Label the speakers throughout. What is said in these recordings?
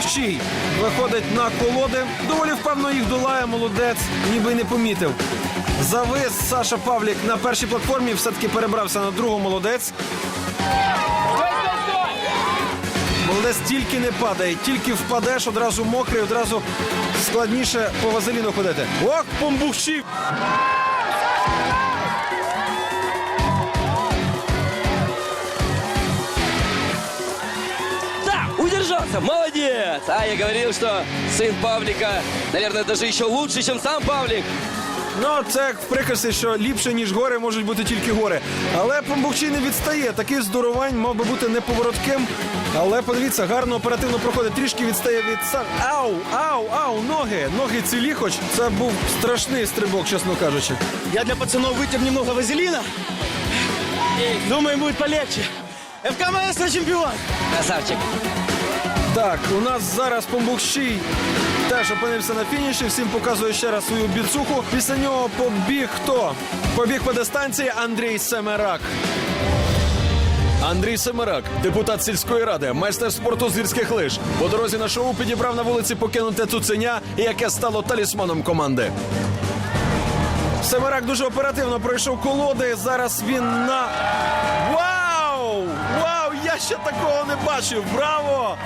Speaker 1: Помбухчий виходить на колоди. Доволі впевнено їх долає молодець, ніби не помітив. Завис Саша Павлік на першій платформі, все-таки перебрався на другу молодець. Молодець тільки не падає, тільки впадеш, одразу мокрий, одразу складніше по вазеліну ходити. Ох, помбухчий!
Speaker 2: Да, удержался, молодец! А я говорил, что сын Павлика, наверное, даже еще лучше, чем сам Павлик.
Speaker 1: Ну, це як в приказці, що ліпше, ніж гори, можуть бути тільки гори. Але Помбухчий не відстає. Такий здоровань мав би бути неповоротким. Але подивіться, гарно оперативно проходить. Трішки відстає від сам. Ау, ау, ау, ноги. Ноги цілі, хоч це був страшний стрибок, чесно кажучи.
Speaker 3: Я для пацанов вытер немного вазелина. Думаю, будет полегче. ФК Маэстро чемпион.
Speaker 2: Красавчик.
Speaker 1: Так, у нас зараз Помбукщий теж опинився на фініші. Всім показує ще раз свою біцуху. Після нього побіг хто? Побіг по дистанції Андрій Семерак. Андрій Семерак, депутат сільської ради, майстер спорту з гірських лиж. По дорозі на шоу підібрав на вулиці покинуте цуценя, яке стало талісманом команди. Семерак дуже оперативно пройшов колоди. Зараз він на. Ще такого не бачив. Браво!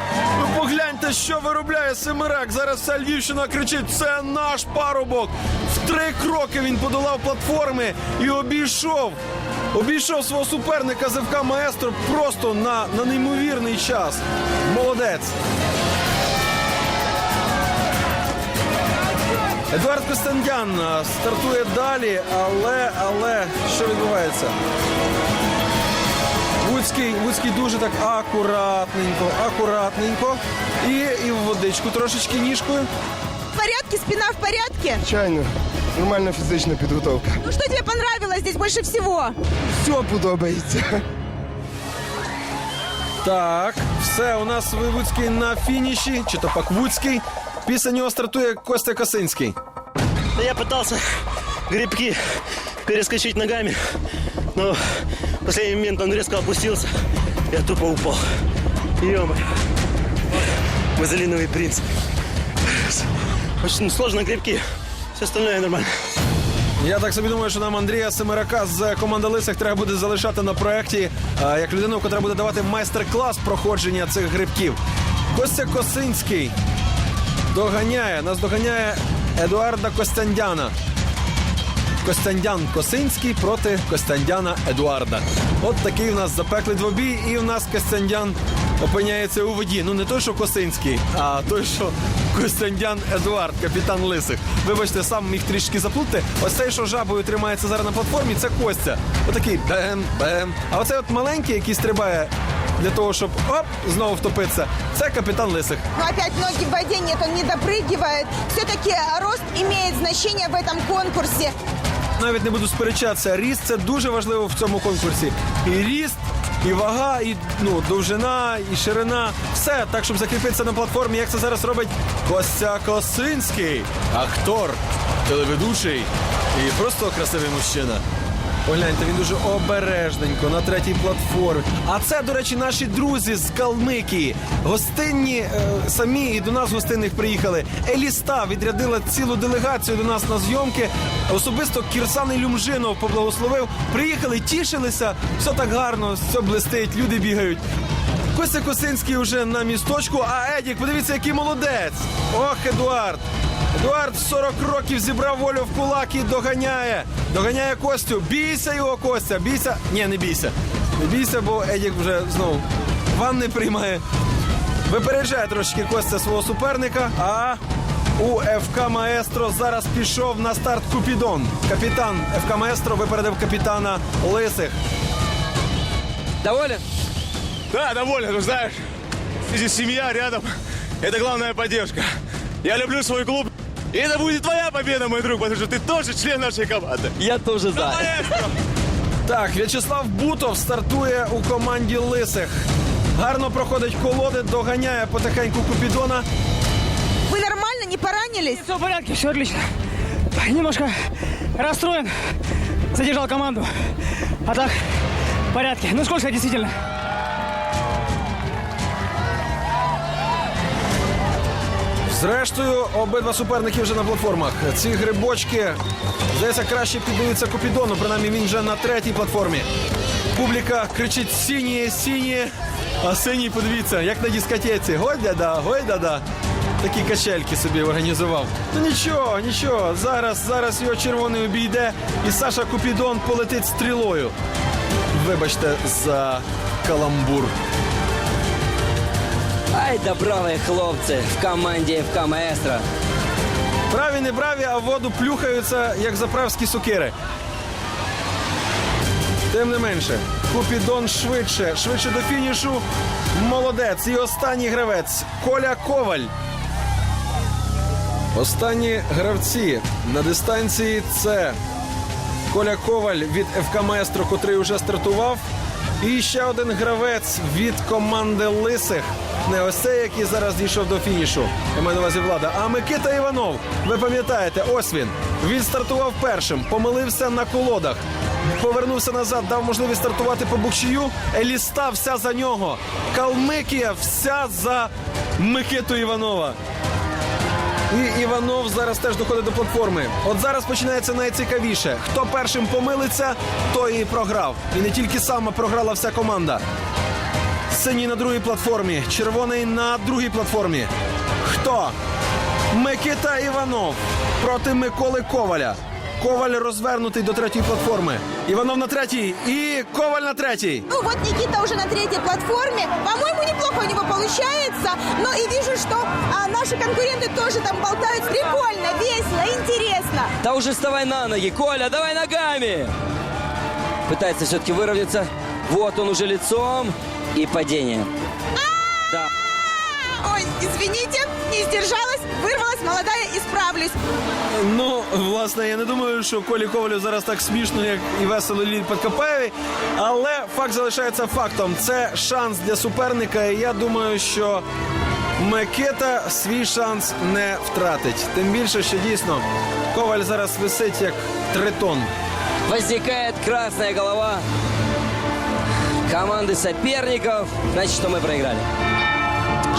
Speaker 1: Ви погляньте, що виробляє Семерак. Зараз вся Львівщина кричить: це наш парубок. В три кроки він подолав платформи і обійшов. Обійшов свого суперника ЗФК Маестро просто на, на неймовірний час. Молодець. Едуард Костандян а, стартує далі, але, але що відбувається? Вуцький, Вуцький дуже так акуратненько, акуратненько. І, і в водичку трошечки ніжкою.
Speaker 4: В порядке? Спина в порядке?
Speaker 5: Звичайно, нормальна фізична підготовка.
Speaker 4: Ну что тебе понравилось здесь больше всего?
Speaker 5: Все подобається.
Speaker 1: Так, все, у нас Вуцький на фініші, чи то пак Вуцький. Після нього стартує Костя Косинський.
Speaker 3: Да я пытался грибки перескочить ногами, но в последний момент он резко опустился. Я тупо упал. ё Вазелиновый принц. Очень сложно грибки. Все остальное нормально.
Speaker 1: Я так собі думаю, що нам Андрія Семерака з команди Лисих треба буде залишати на проєкті як людину, яка буде давати майстер-клас проходження цих грибків. Костя Косинський доганяє, нас доганяє Едуарда Костяндяна. Костяндян Косинський проти Костяндяна Едуарда. От такий в нас запеклий двобій, і в нас Костяндян опиняється у воді. Ну не той, що Косинський, а той, що Костяндян Едуард, капітан Лисих. Вибачте, сам міг трішки заплутати. Ось цей, що жабою тримається зараз на платформі, це Костя. Отакий бем, бем. А оцей от маленький, який стрибає для того, щоб оп, знову втопитися, це капітан Лисих.
Speaker 4: Но опять ноги в воде нет, он не допрыгивает. Все-таки рост имеет значение в этом конкурсе.
Speaker 1: Навіть не буду сперечатися. Ріст це дуже важливо в цьому конкурсі. І ріст, і вага, і ну, довжина, і ширина. Все так, щоб закріпитися на платформі, як це зараз робить Костя Косинський, актор, телеведучий і просто красивий мужчина. Погляньте, він дуже обережненько на третій платформі. А це, до речі, наші друзі з Калмикії. Гостинні е, самі і до нас гостинних приїхали. Еліста відрядила цілу делегацію до нас на зйомки. Особисто Кірсан Ілюмжинов поблагословив. Приїхали, тішилися. Все так гарно, все блистить, люди бігають. Костя Косинський вже на місточку, а Едік, подивіться, який молодець. Ох, Едуард. Едуард 40 років зібрав волю в кулак і доганяє. Доганяє Костю. Бійся його, Костя, бійся. Ні, не бійся. Не бійся, бо Едік вже знову ванни приймає. Випереджає трошки Костя свого суперника. А у ФК Маестро зараз пішов на старт Купідон. Капітан ФК Маестро випередив капітана Лисих.
Speaker 2: Доволен?
Speaker 6: Да, доволен, ну знаешь, здесь семья рядом. Это главная поддержка. Я люблю свой клуб. И это будет твоя победа, мой друг, потому что ты тоже член нашей команды.
Speaker 2: Я тоже за.
Speaker 6: Маэстро!
Speaker 1: Так, В'ячеслав Бутов стартує у команді Лисих. Гарно проходить колоди, доганяє потихеньку Купідона.
Speaker 4: Вы нормально, не поранились?
Speaker 7: Все в порядке, все отлично. Немножко расстроен. Задержал команду. А так, в порядке. Ну, сколько действительно?
Speaker 1: Зрештою, обидва суперники вже на платформах. Ці грибочки, здається, краще піддаються Купідону, принаймні він вже на третій платформі. Публіка кричить сініє, сініє, а синій, подивіться, як на дискотеці. Гой да, гой да. Такі качельки собі організував. Ну нічого, нічого. Зараз, зараз його червоний обійде, і Саша Купідон полетить стрілою. Вибачте за каламбур.
Speaker 2: Ай да бравые хлопцы в команде ФК Маэстро.
Speaker 1: Праві не браві, а в воду плюхаються, як заправські сокири. Тим не менше, Купідон швидше, швидше до фінішу. Молодець. І останній гравець Коля Коваль. Останні гравці на дистанції це Коля Коваль від ФК Маестро, котрий вже стартував. І ще один гравець від команди Лисих. Не ось цей, який зараз дійшов до фінішу. Я маю увазі влада. А Микита Іванов. Ви пам'ятаєте, ось він. Він стартував першим, помилився на колодах. Повернувся назад, дав можливість стартувати по букшію. Еліста вся за нього. Калмикія вся за Микиту Іванова. І Іванов зараз теж доходить до платформи. От зараз починається найцікавіше. Хто першим помилиться, той і програв. І не тільки саме програла вся команда. Синій на другій платформі, червоний на другій платформі. Хто? Микита Іванов проти Миколи Коваля. Коваль розвернутий до третьої платформи. Іванов на третій і Коваль на третій.
Speaker 4: Ну вот Никита уже на третьей платформе. По-моему, неплохо у него получается. Но и вижу, что а, наши конкуренты тоже там болтают. Прикольно, весело, интересно.
Speaker 2: Да уже вставай на ноги, Коля, давай ногами! Пытается все-таки выровняться. Вот он уже лицом. И падение. Да.
Speaker 4: Ой, извините, не сдержалась, вырвалась, молодая, исправлюсь.
Speaker 1: Ну, власне, я не думаю, що Колі Ковалю зараз так смішно, як і весело Лілі Подкопаєві. Але факт залишається фактом. Це шанс для суперника. І я думаю, що Микита свій шанс не втратить. Тим більше, що дійсно Коваль зараз висить як тритон.
Speaker 2: Возникает красная голова команды соперников. Значит, что мы проиграли.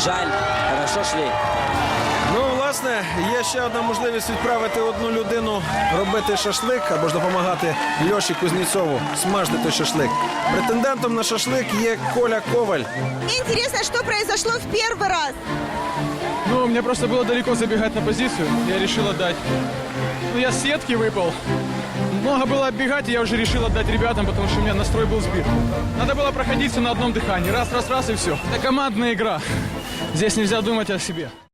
Speaker 2: Жаль, хорошо шли.
Speaker 1: Ну, власне, є ще одна можливість відправити одну людину робити шашлик або ж допомагати Льоші Кузнєцову смажити той шашлик. Претендентом на шашлик є Коля Коваль.
Speaker 4: Мне интересно, что произошло в первый раз.
Speaker 8: Ну, мне просто было далеко забегать на позицию. Я решил отдать. Ну, я с сетки выпал. Много было оббегать, и я уже решил отдать ребятам, потому что у меня настрой был сбит. Надо было проходить все на одном дыхании. Раз, раз, раз, и все. Это командная игра. Здесь нельзя думать о себе.